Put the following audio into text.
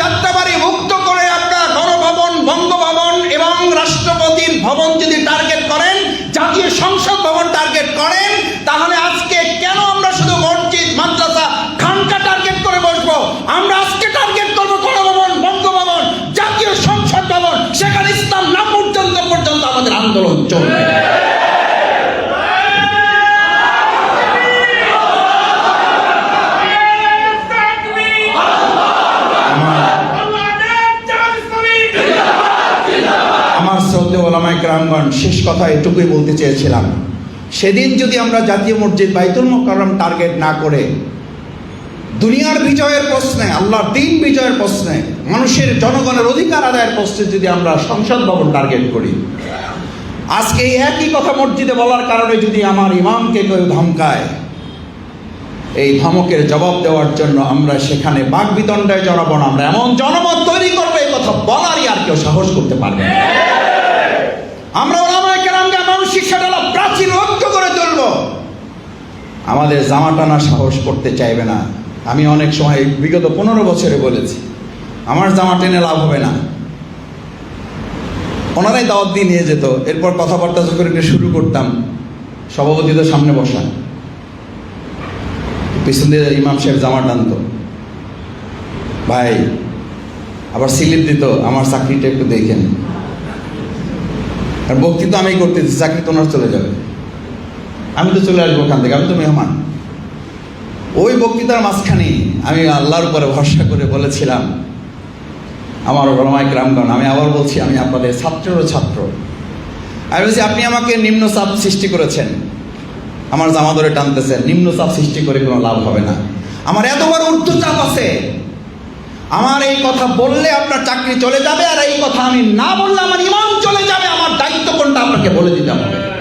যাত্রাবাড়ি মুক্ত করে আপনার গণভবন, বঙ্গভবন এবং রাষ্ট্রপতির ভবন যদি টার্গেট করেন, জাতীয় সংসদ ভবন টার্গেট করেন, তাহলে আজকে কেন আমরা শুধু মসজিদ, মাদ্রাসা, খানকা টার্গেট করে বসবো? আমরা আজকে টার্গেট করব গণভবন, বঙ্গভবন, জাতীয় সংসদ ভবন। সেখানে ইসলাম না পর্যন্ত পর্যন্ত আমাদের আন্দোলন চলবে। গ্রামগণ, শেষ কথা এটুকুই বলতে চেয়েছিলাম। সেদিন যদি আমরা জাতীয় মসজিদ বাইতুল মোকাররম টার্গেট না করে, দুনিয়ার বিজয়ের প্রশ্নে, আল্লাহর দিন বিজয়ের প্রশ্নে, মানুষের জনগণের অধিকার আদায়ের প্রশ্নে যদি আমরা সংসদ ভবন টার্গেট করি, আজকে এই একই কথা মসজিদে বলার কারণে যদি আমার ইমামকে কেউ ধমকায়, এই ধমকের জবাব দেওয়ার জন্য আমরা সেখানে বাক বিতণ্ডায় জড়াবো না। আমরা এমন জনমত তৈরি করব, এই কথা বলারই আর কেউ সাহস করতে পারবে না। আমরা ওলামায় কেরামকে মানসিক সেটা প্রাচীন ঐক্য করে তুলব। আমাদের জামা টানা সাহস করতে চাইবে না। আমি অনেক সময় বিগত পনেরো বছরে বলেছি, আমার জামা টেনে লাভ হবে না। ওনারাই দাওয়াত দিয়ে নিয়ে যেত, এরপর কথাবার্তা যখন একটু শুরু করতাম, সভাপতি তো সামনে বসা। পিছন দিয়ে ইমাম সাহেব জামা টানতো। ভাই, আবার স্লিপ দিত, আমার চাকরিটা একটু দেখেন। আর বক্তৃতা আমি করতেছি, চাকরি তো ওনার চলে যাবে। আমি তো চলে আসব ওখান থেকে, আমি তো মেহমান। ওই বক্তৃতার মাঝখানে আমি আল্লাহর উপরে ভরসা করে বলেছিলাম, আমার রমায় গ্রামগণ আমি আবার বলছি, আমি আপনাদের ছাত্রেরও ছাত্র। আমি বলছি, আপনি আমাকে নিম্ন চাপ সৃষ্টি করেছেন। আমার জামা ধরে টানতেছেন, নিম্ন চাপ সৃষ্টি করে কোনো লাভ হবে না। আমার এত বড় ঊর্ধ্ব চাপ আছে। আমার এই কথা বললে আপনার চাকরি চলে যাবে, আর এই কথা আমি না বললে আমার ইমান চলে যাবে, আমার আপনাকে বলে দিতে হবে।